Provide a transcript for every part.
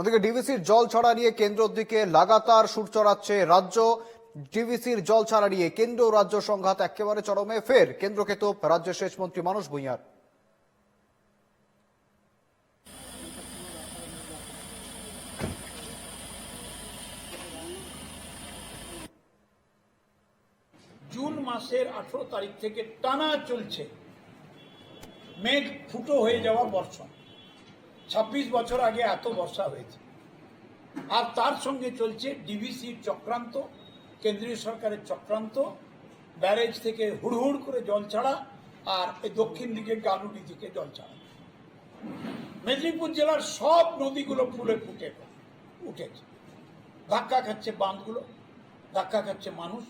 অন্যদিকে ডিভিসির জল ছাড়া নিয়ে কেন্দ্রের দিকে লাগাতার সুর চড়াচ্ছে রাজ্য। ডিভিসির জল ছাড়া নিয়ে কেন্দ্র রাজ্য সংঘাত একেবারে চরমে। ফের কেন্দ্রকে তো রাজ্যের শেষ মন্ত্রী মানস ভূঁইয়ার। জুন মাসের আঠেরো তারিখ থেকে টানা চলছে। মেঘ ফুটো হয়ে যাওয়া বর্ষণ। ছাব্বিশ বছর আগে এত বর্ষা হয়েছে। আর তার সঙ্গে চলছে ডিভিসির চক্রান্ত, কেন্দ্রীয় সরকারের চক্রান্ত, ব্যারেজ থেকে হুড়হুড় করে জল ছাড়া, আর এই দক্ষিণ দিকে গালুডি দিকে জল ছাড়া। মেদিনীপুর জেলার সব নদীগুলো ফুলে ফুটে, উঠেছে। ধাক্কা খাচ্ছে বাঁধগুলো, ধাক্কা খাচ্ছে মানুষ,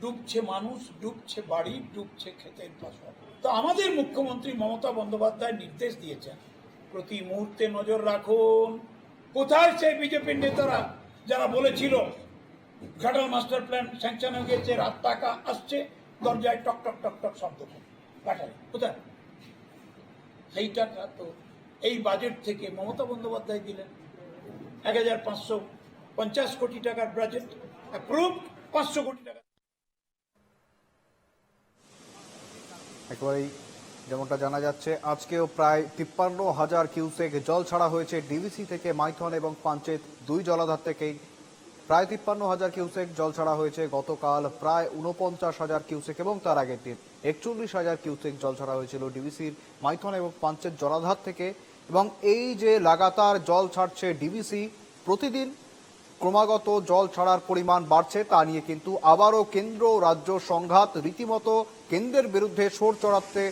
ডুবছে মানুষ, ডুবছে বাড়ি, ডুবছে ক্ষেতের ফসল। তো আমাদের মুখ্যমন্ত্রী মমতা বন্দ্যোপাধ্যায় নির্দেশ দিয়েছেন প্রতি মুহূর্তে নজর রাখুন। কোথায় সেই বিজেপির নেতারা যারা বলেছিল, ঘাটাল মাস্টার প্ল্যান স্যাংশন হয়ে গেছে, রাত টাকা আসছে, দরজায় টক টক টক টক শব্দ কোথায়? সেইটা তো, এই বাজেট থেকে মমতা বন্দ্যোপাধ্যায় দিলেন। এক হাজার পাঁচশো পঞ্চাশ কোটি টাকার বাজেট অ্যাপ্রুভ পাঁচশো কোটি টাকা। একেবারেই যেমনটা জানা যাচ্ছে, আজকেও প্রায় তিপ্পান্ন হাজার কিউসেক জল ছাড়া হয়েছে ডিভিসি থেকে মাইথন এবং পাঞ্চেত দুই জলাধার থেকেই। প্রায় তিপ্পান্ন হাজার কিউসেক জল ছাড়া হয়েছে গতকাল, প্রায় উনপঞ্চাশ হাজার কিউসেক এবং তার আগের দিন একচল্লিশ হাজার কিউসেক জল ছাড়া হয়েছিল ডিভিসির মাইথন এবং পাঞ্চেত জলাধার থেকে। এবং এই যে লাগাতার জল ছাড়ছে ডিভিসি প্রতিদিন ক্রমাগত জল ছাড়ার পরিমাণ বাড়ছে, তা নিয়ে কিন্তু আবারও কেন্দ্র রাজ্য সংঘাত রীতিমতো কেন্দ্রের বিরুদ্ধে সোর চড়াতে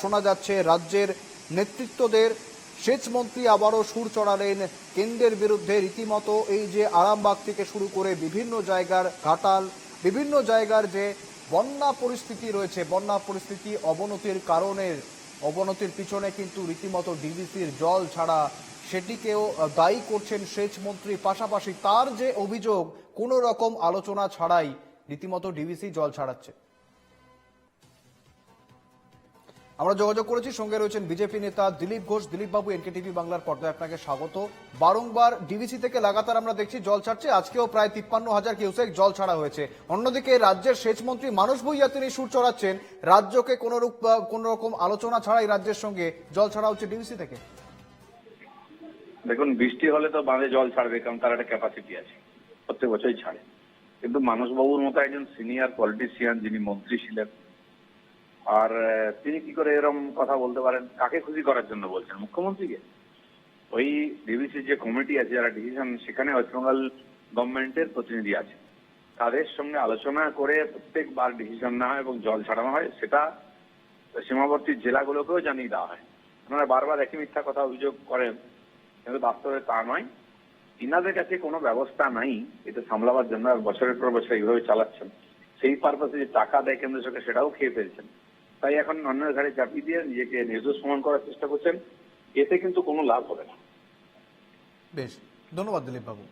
শোনা যাচ্ছে রাজ্যের নেতৃত্বদের। সেচ মন্ত্রী আবারও সুর চড়ালেন কেন্দ্রের বিরুদ্ধে। রীতিমতো এই যে আরামবাগ থেকে শুরু করে বিভিন্ন জায়গার ঘাটাল, বিভিন্ন জায়গার যে বন্যা পরিস্থিতি রয়েছে, বন্যা পরিস্থিতি অবনতির কারণে, অবনতির পিছনে কিন্তু রীতিমতো ডিভিসির জল ছাড়া সেটিকেও দায়ী করছেন সেচ মন্ত্রী। পাশাপাশি তার যে অভিযোগ, কোনো রকম আলোচনা ছাড়াই রীতিমতো ডিভিসি জল ছাড়াচ্ছে। আমরা যোগাযোগ করেছি, সঙ্গে রয়েছেন বিজেপি নেতা দিলীপ ঘোষ। দিলীপ বাবু, এনকেটিভি বাংলার পর্দায় আপনাকে স্বাগত। বারংবার ডিভিসি থেকে লাগাতার আমরা দেখছি জল ছাড়ছে। আজকেও প্রায় তিপ্পান্ন হাজার কিউসেক জল ছাড়া হয়েছে। অন্যদিকে রাজ্যের সেচ মন্ত্রী মানস ভূঁইয়া, তিনি সুর চড়াচ্ছেন। রাজ্যকে কোনো রূপ কোন রকম আলোচনা ছাড়াই রাজ্যের সঙ্গে জল ছাড়া হচ্ছে ডিভিসি থেকে। দেখুন, বৃষ্টি হলে তো বাঁধে জল ছাড়বে, কারণ তার একটা ক্যাপাসিটি আছে। প্রত্যেক বছরই ছাড়ে। কিন্তু মানসবাবুর মতো একজন সিনিয়র পলিটিশিয়ান যিনি মন্ত্রী ছিলেন, আর তিনি কি করে এরকম কথা বলতে পারেন? কাকে খুশি করার জন্য বলছেন? মুখ্যমন্ত্রীকে? ওই ডিবিসির যে কমিটি আছে, যারা ডিসিশন সেখানে ওয়েস্ট বেঙ্গল গভর্নমেন্টের প্রতিনিধি আছে তাদের সঙ্গে আলোচনা করে প্রত্যেকবার ডিসিশন নেওয়া হয় এবং জল ছাড়ানো হয়, সেটা সীমাবর্তী জেলাগুলোকেও জানিয়ে দেওয়া হয়। ওনারা বারবার একই মিথ্যা কথা অভিযোগ করেন কিন্তু বাস্তবে তা নয়। ইনাদের কাছে কোনো ব্যবস্থা নাই, এটা সামলাবার জন্য বছরের পর বছর এইভাবে চালাচ্ছেন। সেই পারপাসে যে টাকা দেয় কেন্দ্র সরকার, সেটাও খেয়ে ফেলছেন। তাই এখন অন্যের ঘাড়ে চাপিয়ে দিয়ে নিজেকে নির্দোষ প্রমাণ করার চেষ্টা করছেন, এতে কিন্তু কোনো লাভ হবে না। বেশ, ধন্যবাদ দিলীপ বাবু